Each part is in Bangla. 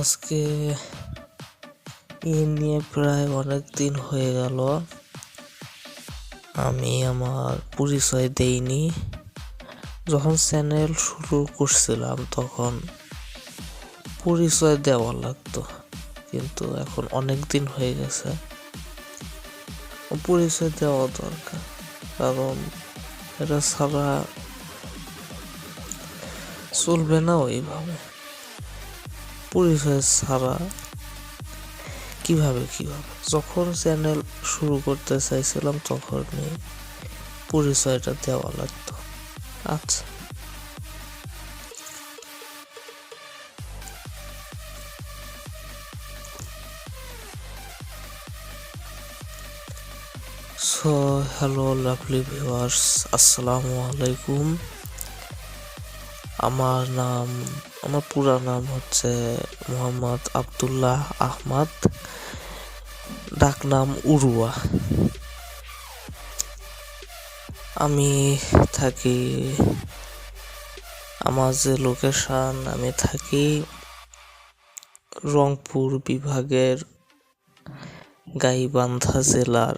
আজকে এ নিয়ে প্রায় অনেক দিন হয়ে গেল। আমি আমার পরিচয় দেইনি। যখন চ্যানেল শুরু করছিলাম তখন পরিচয় দেওয়া লাগতো, কিন্তু এখন অনেক দিন হয়ে গেছে। পরিচয় দেওয়া দরকার, কারণ এটা ছাড়া চলবে না ওইভাবে। পরিচয় ছাড়া কীভাবে কীভাবে? যখন চ্যানেল শুরু করতে চাইছিলাম তখনই পরিচয়টা দেওয়া লাগতো। আচ্ছা। হ্যালো লাভলি ভিউয়ার্স আসসালামু আলাইকুম। আমার নাম, আমার পুরা নাম হচ্ছে মোহাম্মদ আব্দুল্লাহ আহমদ ডাকনাম উরুয়া। আমি থাকি, আমার যে লোকেশান আমি থাকি রংপুর বিভাগের গাইবান্ধা জেলার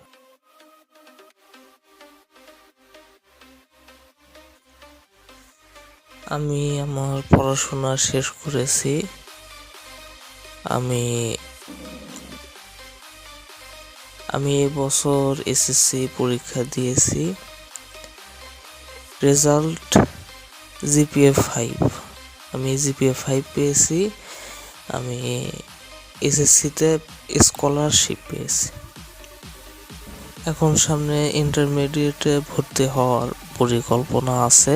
আমি আমার পড়াশোনা শেষ করেছি। আমি আমি এবছর এসএসসি পরীক্ষা দিয়েছি। রেজাল্ট জিপিএ ফাইভ আমি জিপিএ ফাইভ পেয়েছি। আমি এসএসসিতে স্কলারশিপ পেয়েছি। এখন সামনে ইন্টারমিডিয়েটে ভর্তি হওয়ার পরিকল্পনা আছে।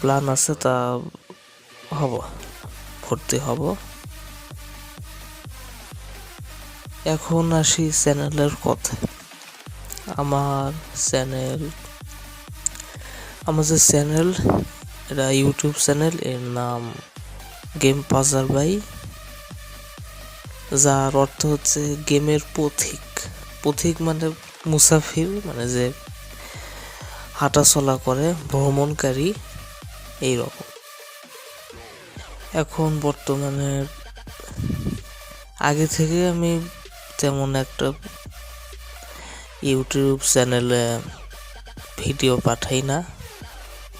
প্ল্যান আছে তা হব, ভর্তি হব। এখন আসি চ্যানেলের কথা। আমার চ্যানেল, আমার যে চ্যানেল, এটা ইউটিউব চ্যানেল, এর নাম গেম পাজার বাই যার অর্থ হচ্ছে গেমের পথিক। পথিক মানে মুসাফির মানে যে হাঁটাচলা করে, ভ্রমণকারী। এই রকম এখন বর্তমানে আগে থেকে আমি তেমন একটা ইউটিউব চ্যানেলে ভিডিও পাঠাই না,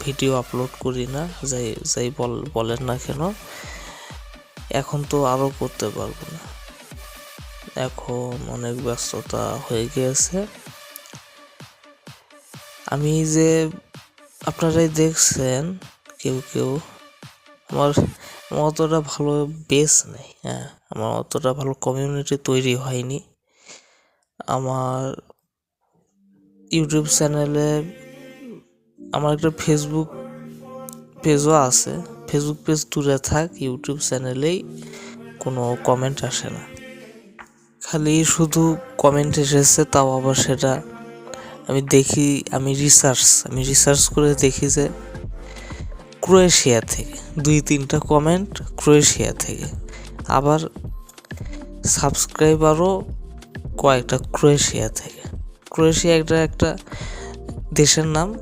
ভিডিও আপলোড করি না, যাই যাই বল, বলেন না কেন। এখন তো আরও করতে পারব না। এখন অনেক ব্যস্ততা হয়ে গিয়েছে। আমি যে আপনারাই দেখছেন কেউ কেউ। আমার আমার অতটা ভালো বেস নেই হ্যাঁ। আমার অতটা ভালো কমিউনিটি তৈরি হয়নি। আমার ইউটিউব চ্যানেলে আমার একটা ফেসবুক পেজও আছে। ফেসবুক পেজ দূরে থাক, ইউটিউব চ্যানেলেই কোনো কমেন্ট আসে না। খালি শুধু কমেন্ট এসেছে, তাও আবার সেটা আমি দেখি, আমি রিসার্চ আমি রিসার্চ করে দেখি যে ক্রোয়েশিয়া থেকে। দুই তিনটা কমেন্ট ক্রোয়েশিয়া থেকে। আবার সাবস্ক্রাইবারও কয়েকটা ক্রোয়েশিয়া থেকে। ক্রোয়েশিয়া একটা একটা দেশের নাম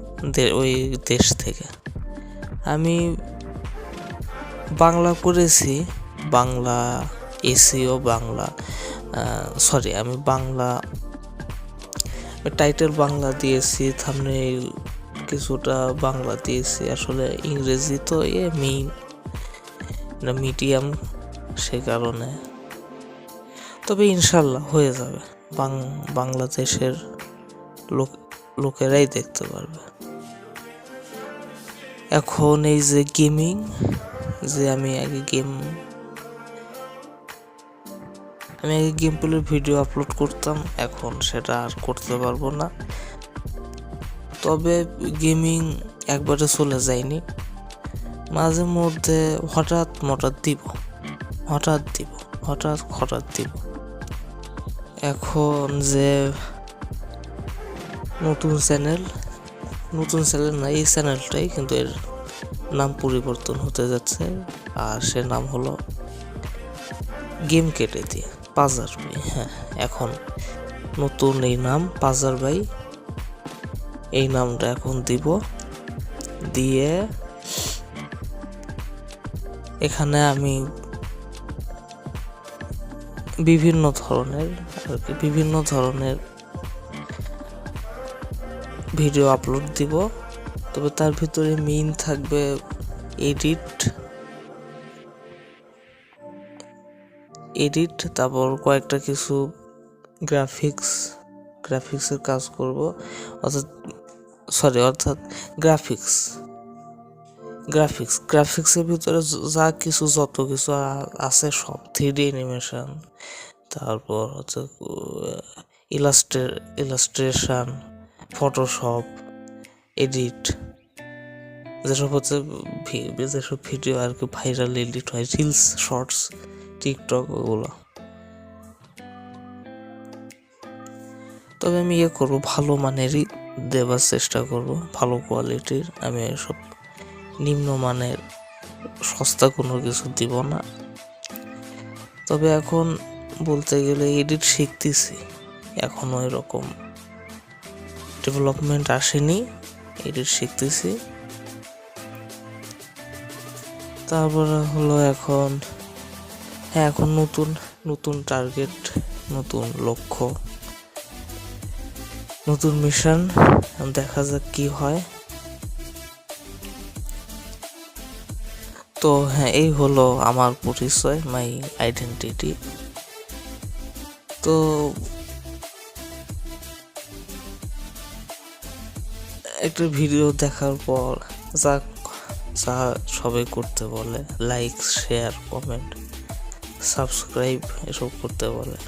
ওই দেশ থেকে। আমি বাংলা করেছি বাংলা এসিও বাংলা সরি আমি বাংলা টাইটেল বাংলা দিয়েছি থামনেইল কিছুটা বাংলা আসলে ইংরেজি তো এ মেইন মিডিয়াম সে কারণে। তবে ইনশাল্লাহ হয়ে যাবে। বাংলাদেশের লোক, লোকেরাই দেখতে পারবে। এখন এই যে গেমিং যে আমি আগে গেম আমি আগে গেম প্লের ভিডিও আপলোড করতাম, এখন সেটা আর করতে পারব না। তবে গেমিং একবারে চলে যায়নি। মাঝে মধ্যে হঠাৎ মঠাৎ দিব, হঠাৎ দিব, হঠাৎ হঠাৎ দিব। এখন যে নতুন চ্যানেল নতুন চ্যানেল না, এই চ্যানেলটাই কিন্তু এর নাম পরিবর্তন হতে যাচ্ছে। আর সে নাম হলো গেম কেটে দিয়ে পাজার ভাই হ্যাঁ এখন নতুন এই নাম পাজার ভাই এই নামটা এখন দিব। দিয়ে এখানে আমি বিভিন্ন ধরনের বিভিন্ন ধরনের ভিডিও আপলোড দিব। তবে তার ভিতরে মেইন থাকবে এডিট এডিট তারপর কয়েকটা কিছু গ্রাফিক্স গ্রাফিক্সের কাজ করব, অর্থাৎ সরি অর্থাৎ গ্রাফিক্স গ্রাফিক্স গ্রাফিক্সের ভিতরে য- কিছু, যত কিছু আছে সব থ্রি ডি অ্যানিমেশন তারপর হচ্ছে ইলাস্ট্রে ইলাস্ট্রেশন ফটোশপ এডিট যেসব হচ্ছে যেসব ভিডিও আর কি ভাইরাল এডিট হয় রিলস শর্টস টিকটক ওগুলো। তবে আমি ইয়ে করব, ভালো মানেরই দেওয়ার চেষ্টা করব, ভালো কোয়ালিটির আমি সব নিম্ন মানের, সস্তা কোনো কিছু দিব না। তবে এখন বলতে গেলে এডিট শিখতেছি এখনও এরকম ডেভেলপমেন্ট আসেনি এডিট শিখতেছি। তারপরে হলো এখন হ্যাঁ এখন নতুন নতুন টার্গেট নতুন লক্ষ্য। নতুন মিশন, দেখা যাক কি হয়। তো হ্যাঁ এই হলো আমার পরিচয় মাই আইডেন্টিটি তো একটা ভিডিও দেখার পর যা যা সবাই করতে বলে লাইক শেয়ার কমেন্ট সাবস্ক্রাইব এসব করতে বলে।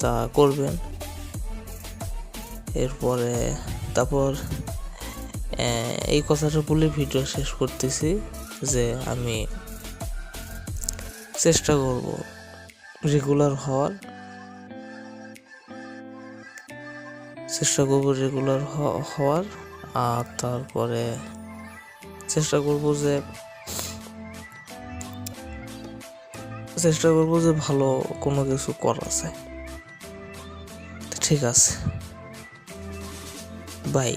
তা করবেন। এরপরে তারপর এই কথাটা বলে ভিডিও শেষ করতেছি যে আমি চেষ্টা করব রেগুলার হওয়ার। চেষ্টা করব রেগুলার হওয়ার। আর তারপরে চেষ্টা করব যে, চেষ্টা করব যে ভালো কোনো কিছু করা যায় ঠিক আছে। বাই